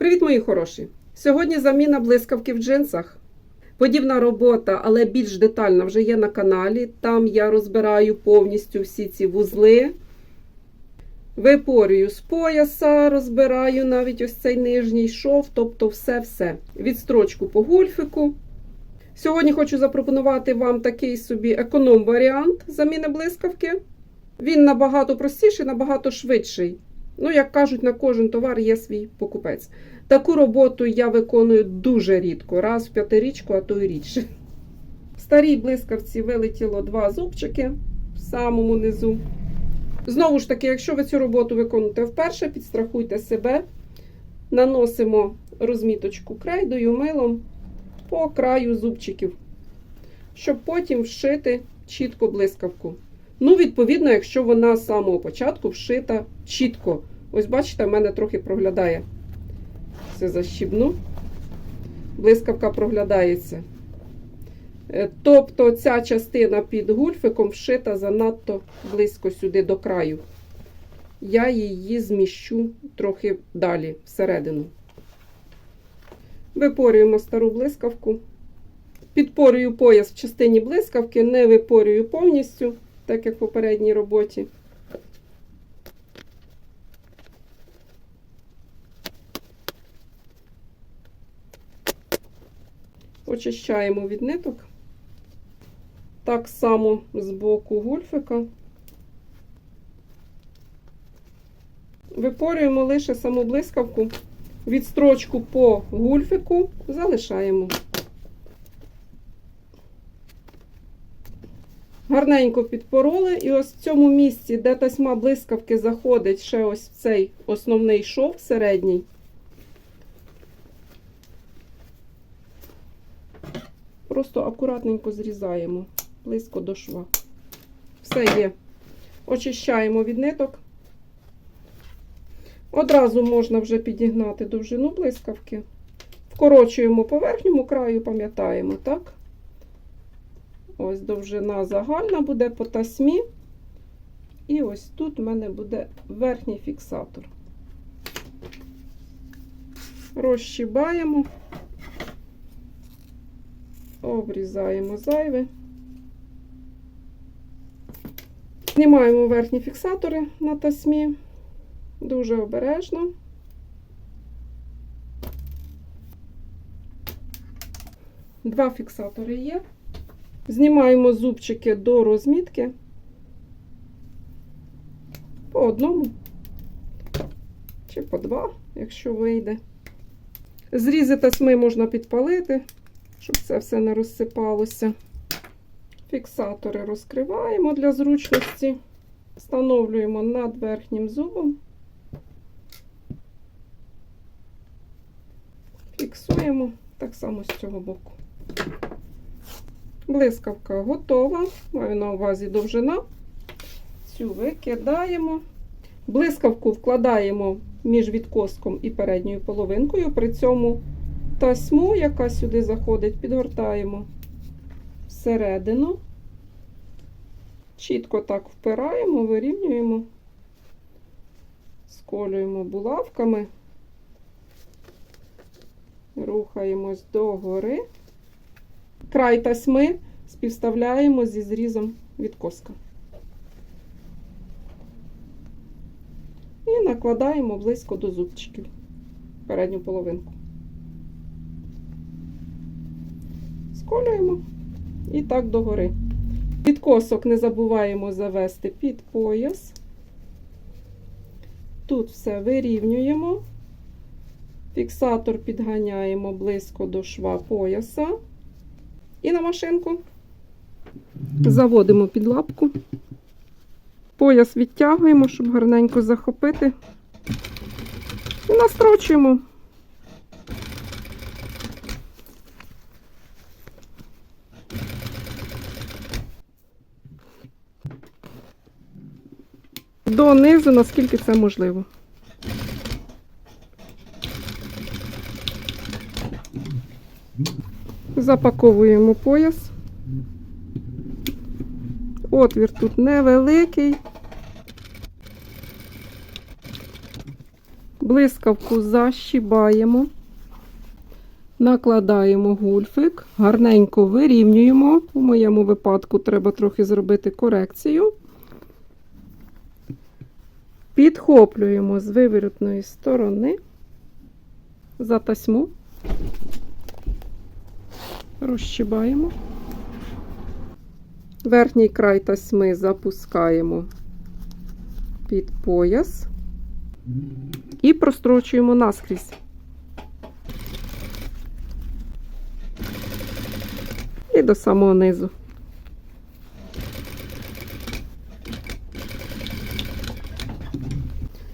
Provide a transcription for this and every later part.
Привіт, мої хороші! Сьогодні заміна блискавки в джинсах. Подібна робота, але більш детальна вже є на каналі. Там я розбираю повністю всі ці вузли. Випорюю з пояса, розбираю навіть ось цей нижній шов, тобто все-все. Відстрочку по гульфику. Сьогодні хочу запропонувати вам такий собі економ-варіант заміни блискавки. Він набагато простіший, набагато швидший. Ну, як кажуть, на кожен товар є свій покупець. Таку роботу я виконую дуже рідко, раз в п'ятирічку, а то й рідше. В старій блискавці вилетіло два зубчики в самому низу. Знову ж таки, якщо ви цю роботу виконуєте вперше, підстрахуйте себе. Наносимо розміточку крейдою, милом по краю зубчиків, щоб потім вшити чітко блискавку. Ну, відповідно, якщо вона з самого початку вшита чітко. Ось, бачите, в мене трохи проглядає. Все защібну. Блискавка проглядається. Е, Тобто ця частина під гульфиком вшита занадто близько сюди до краю. Я її зміщу трохи далі, всередину. Випорюємо стару блискавку. Підпорюю пояс в частині блискавки, не випорюю повністю, так як в попередній роботі. Очищаємо від ниток. Так само з боку гульфика. Випорюємо лише саму блискавку. Відстрочку по гульфику залишаємо. Гарненько підпороли, і ось в цьому місці, де тасьма блискавки заходить ще ось в цей основний шов середній. Просто акуратненько зрізаємо близько до шва. Все є. Очищаємо від ниток. Одразу можна вже підігнати довжину блискавки. Вкорочуємо по верхньому краю, пам'ятаємо, так? Ось довжина загальна буде по тасьмі. І ось тут в мене буде верхній фіксатор. Розщібаємо, обрізаємо зайве. Знімаємо верхні фіксатори на тасмі. Дуже обережно. Два фіксатори є. Знімаємо зубчики до розмітки по одному чи по два, якщо вийде. Зрізи тасми можна підпалити, щоб це все не розсипалося. Фіксатори розкриваємо для зручності, встановлюємо над верхнім зубом, фіксуємо так само з цього боку. Блискавка готова, маю на увазі довжина. Цю викидаємо. Блискавку вкладаємо між відкоском і передньою половинкою. При цьому тасьму, яка сюди заходить, підгортаємо всередину. Чітко так впираємо, вирівнюємо, сколюємо булавками, рухаємось догори. Край тасьми співставляємо зі зрізом відкоска. І накладаємо близько до зубчиків передню половинку. Сколюємо і так догори. Відкосок не забуваємо завести під пояс. Тут все вирівнюємо. Фіксатор підганяємо близько до шва пояса. І на машинку заводимо під лапку. Пояс відтягуємо, щоб гарненько захопити. І настрочуємо. Донизу, наскільки це можливо. Запаковуємо пояс. Отвір тут невеликий. Блискавку защібаємо, накладаємо гульфик, гарненько вирівнюємо. У моєму випадку треба трохи зробити корекцію. Підхоплюємо з виворотної сторони за тасьму, розщібаємо. Верхній край тасьми запускаємо під пояс і прострочуємо наскрізь. І до самого низу.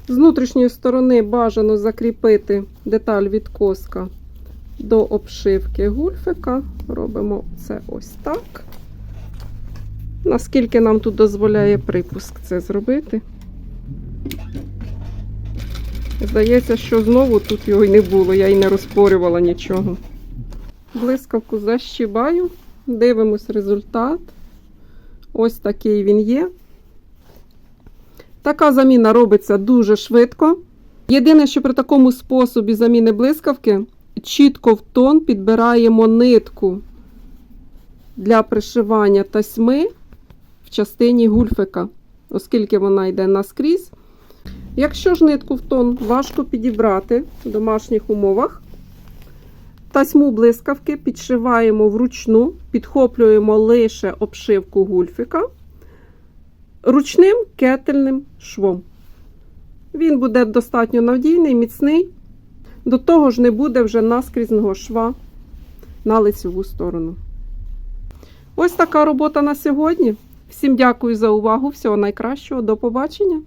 З внутрішньої сторони бажано закріпити деталь від коска до обшивки гульфика. Робимо це ось так. Наскільки нам тут дозволяє припуск це зробити. Здається, що знову тут його й не було, я й не розпорювала нічого. Блискавку защібаю, дивимось результат. Ось такий він є. Така заміна робиться дуже швидко. Єдине, що при такому способі заміни блискавки чітко в тон підбираємо нитку для пришивання тасьми в частині гульфика, оскільки вона йде наскрізь. Якщо ж нитку в тон важко підібрати в домашніх умовах, тасьму блискавки підшиваємо вручну, підхоплюємо лише обшивку гульфика ручним кетельним швом. Він буде достатньо надійний, міцний. До того ж, не буде вже наскрізного шва на лицеву сторону. Ось така робота на сьогодні. Всім дякую за увагу. Всього найкращого. До побачення!